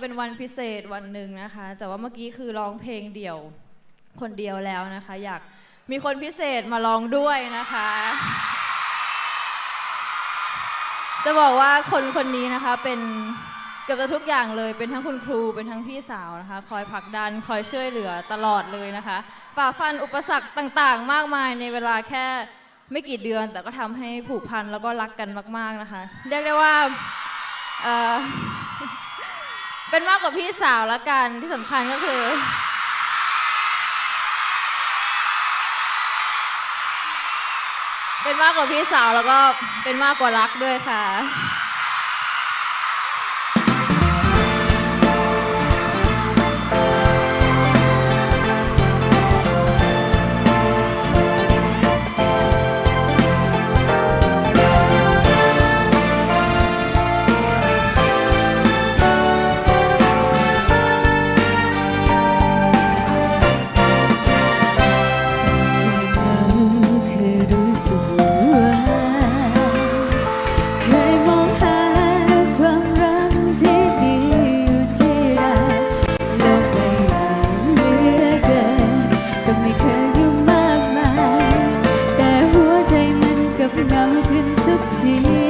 เป็นวันพิเศษวันหนึ่งนะคะ แต่ว่าเมื่อกี้คือร้องเพลงเดี่ยวคนเดียวแล้วนะคะ อยากมีคนพิเศษมาร้องด้วยนะคะ จะบอกว่าคนคนนี้นะคะเป็นเกือบจะทุกอย่างเลยเป็นทั้งคุณครูเป็นทั้งพี่สาวนะคะ คอยผลักดันคอยช่วยเหลือตลอดเลยนะคะฝ่าฟันอุปสรรคต่างๆ มากมายในเวลาแค่ไม่กี่เดือน แต่ก็ทำให้ผูกพันแล้วก็รักกันมาก ๆนะคะ เรียกได้ว่า เป็นมากกว่าพี่สาวละกันที่สำคัญก็คือ เป็นมากกว่าพี่สาวแล้วก็เป็นมากกว่ารักด้วยค่ะ ขึ้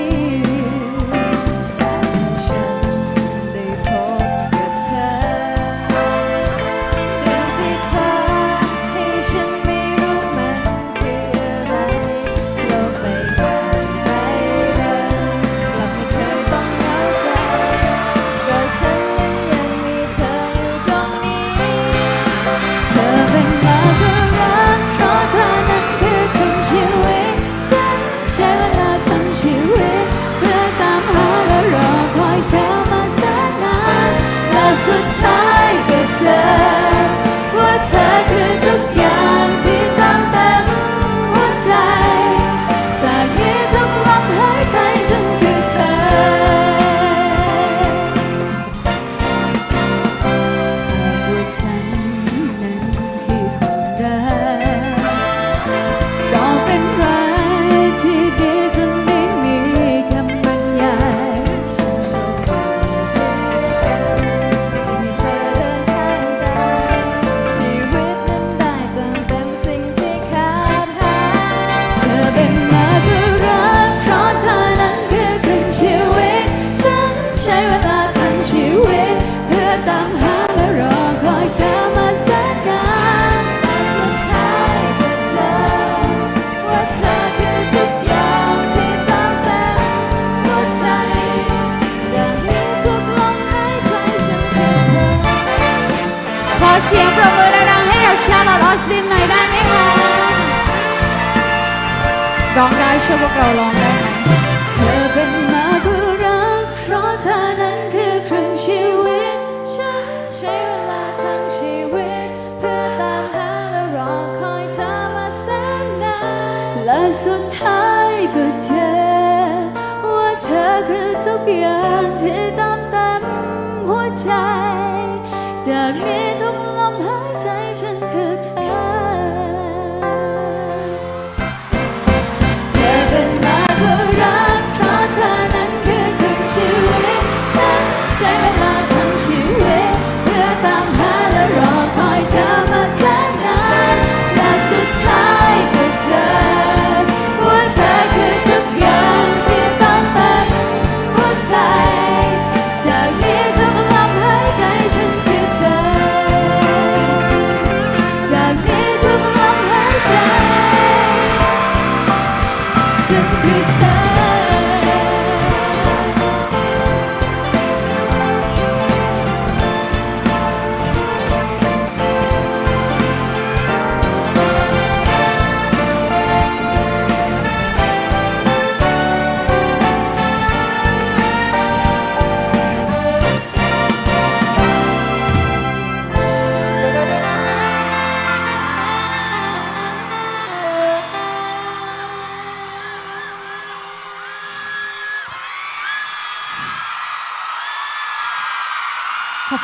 ชาลอตออสตินหน่อยได้ไหมคะร้องได้ช่วยพวกเราร้องได้ไหมเธอเป็นมาเพื่อรัก เพราะเธอนั้นคือครึ่งชีวิต ฉันใช้เวลาทั้งชีวิต เพื่อตามหาและรอคอยเธอมาแสนนานและสุดท้ายก็เจอ ว่าเธอคือทุกอย่างที่ติมเต็มหัวใจ จากนี้ทุกลมหาย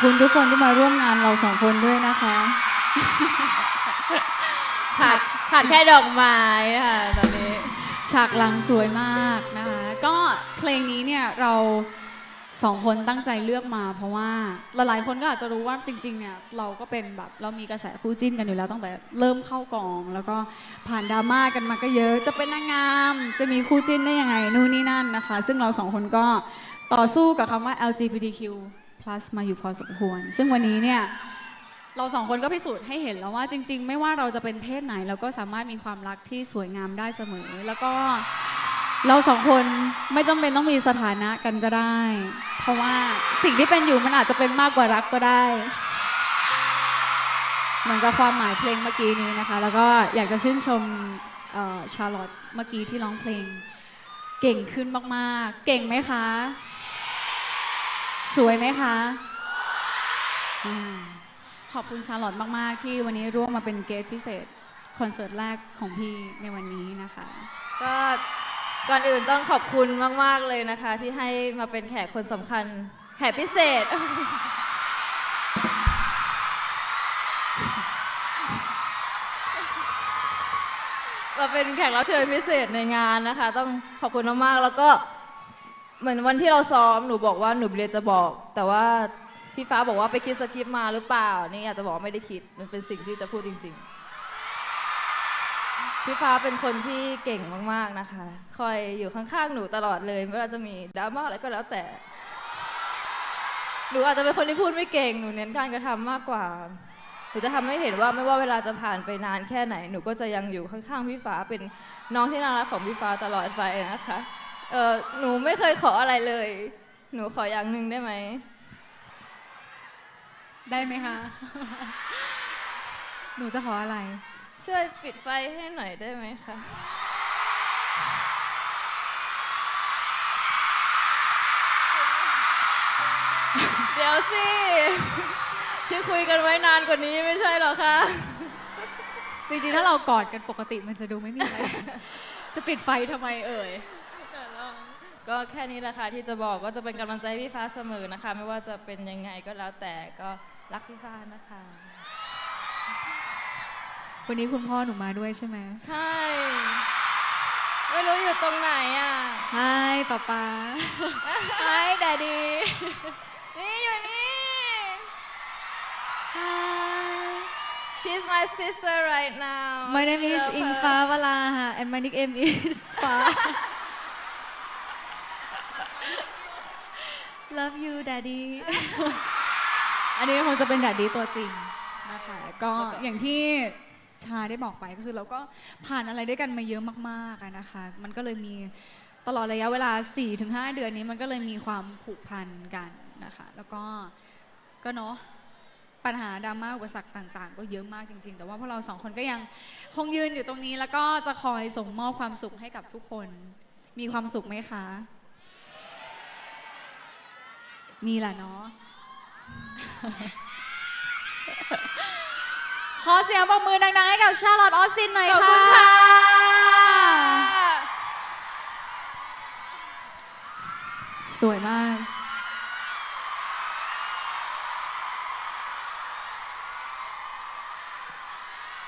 คุณทุกคนที่มาร่วมงานเราสองคนด้วยนะคะ ขาดขาดแค่ดอกไม้ค่ะตอนนี้ ฉากหลังสวยมากนะคะ ก็เพลงนี้เนี่ยเราสองคนตั้งใจเลือกมา เพราะว่าหลายๆคนก็อาจจะรู้ว่าจริง ๆ เนี่ยเราก็เป็นแบบเรามีกระแสคู่จิ้นกันอยู่แล้วตั้งแต่เริ่มเข้ากอง แล้วก็ผ่านดราม่ากันมาก็เยอะจะเป็นนางงาม จะมีคู่จิ้นได้ยังไงนู่นนี่นั่นนะคะ ซึ่งเราสองคนก็ต่อสู้กับคำว่า LGBTQ+ มาอยู่พอสมควร ซึ่งวันนี้เนี่ยเราสองคนก็พิสูจน์ให้เห็นแล้วว่าจริง ๆ ไม่ว่าเราจะเป็นเพศไหน เราก็สามารถมีความรักที่สวยงามได้เสมอ แล้วก็เราสองคนไม่จำเป็นต้องมีสถานะกันก็ได้ เพราะว่าสิ่งที่เป็นอยู่มันอาจจะเป็นมากกว่ารักก็ได้เหมือนกับความหมายเพลงเมื่อกี้นี้นะคะ แล้วก็อยากจะชื่นชมชาร์ลอตเมื่อกี้ที่ร้องเพลง เก่งขึ้นมากๆ เก่งไหมคะ สวยไหมคะ ขอบคุณชาลอตมาก ๆ ที่วันนี้ร่วมมาเป็นเกสพิเศษ คอนเสิร์ตแรกของพี่ในวันนี้นะคะ ก็ก่อนอื่นต้องขอบคุณมาก ๆ เลยนะคะ ที่ให้มาเป็นแขกคนสำคัญ แขกพิเศษ มาเป็นแขกรับเชิญพิเศษในงานนะคะ ต้องขอบคุณมาก ๆ แล้วก็ เหมือนวันที่เราซ้อมหนูบอกว่าหนูเรียนจะบอก แต่ว่าพี่ฟ้าบอกว่าไปคิดสคริปต์มาหรือเปล่า นี่อาจจะบอกไม่ได้คิดมันเป็นสิ่งที่จะพูดจริง ๆ พี่ฟ้าเป็นคนที่เก่งมากๆนะคะ คอยอยู่ข้างๆหนูตลอดเลยไม่ว่าจะมีดราม่าอะไรก็แล้วแต่หนูอาจจะเป็นคนที่พูดไม่เก่งหนูเน้นการกระทำมากกว่าหนูจะทำให้เห็นว่าไม่ว่าเวลาจะผ่านไปนานแค่ไหน หนูก็จะยังอยู่ข้างๆพี่ฟ้าเป็นน้องที่น่ารักของพี่ฟ้าตลอดไปนะคะ เออหนูไม่เคยขออะไรเลย หนูขออย่างหนึ่งได้ไหม ได้ไหมคะ หนูจะขออะไร ช่วยปิดไฟให้หน่อยได้ไหมคะ เดี๋ยวสิที่คุยกันไว้นานกว่านี้ไม่ใช่เหรอคะ จริงๆ ถ้าเรากอดกันปกติมันจะดูไม่มีอะไร จะปิดไฟทำไมเอ่ย ก็แค่นี้แหละค่ะที่จะบอกก็จะเป็นกำลังใจให้พี่ฟ้าเสมอนะคะ ไม่ว่าจะเป็นยังไงก็แล้วแต่ก็รักพี่ฟ้านะคะ วันนี้คุณพ่อหนูมาด้วยใช่ไหมใช่ไม่รู้อยู่ตรงไหนอะไฮป๊าป๊าไฮดดดี้นี่อยู่นี่ไฮ She's my sister right now My name is Love her. อิงฟ้าวลาค่ะ and my nickname is ฟ้า Love you daddy อันนี้คงจะเป็น daddy ตัวจริงนะคะก็อย่างที่ชาได้บอกไปก็คือเราก็ผ่านอะไรด้วยกันมาเยอะมากๆนะคะ มันก็เลยมีตลอดระยะเวลา 4-5 เดือนนี้มันก็เลยมีความผูกพันกันนะคะ แล้วก็ก็เนาะปัญหาดราม่าอุปสรรคต่าง ๆ ก็เยอะมากจริง ๆ แต่ว่าพวกเราสองคนก็ยังคงยืนอยู่ตรงนี้ แล้วก็จะคอยส่งมอบความสุขให้กับทุกคน มีความสุขไหมคะ มีแหละเนาะ ขอเสียงปรบมือดังๆ ให้กับชาร์ลอตออสซินหน่อยขอบค่ะคุณค่ะ สวยมาก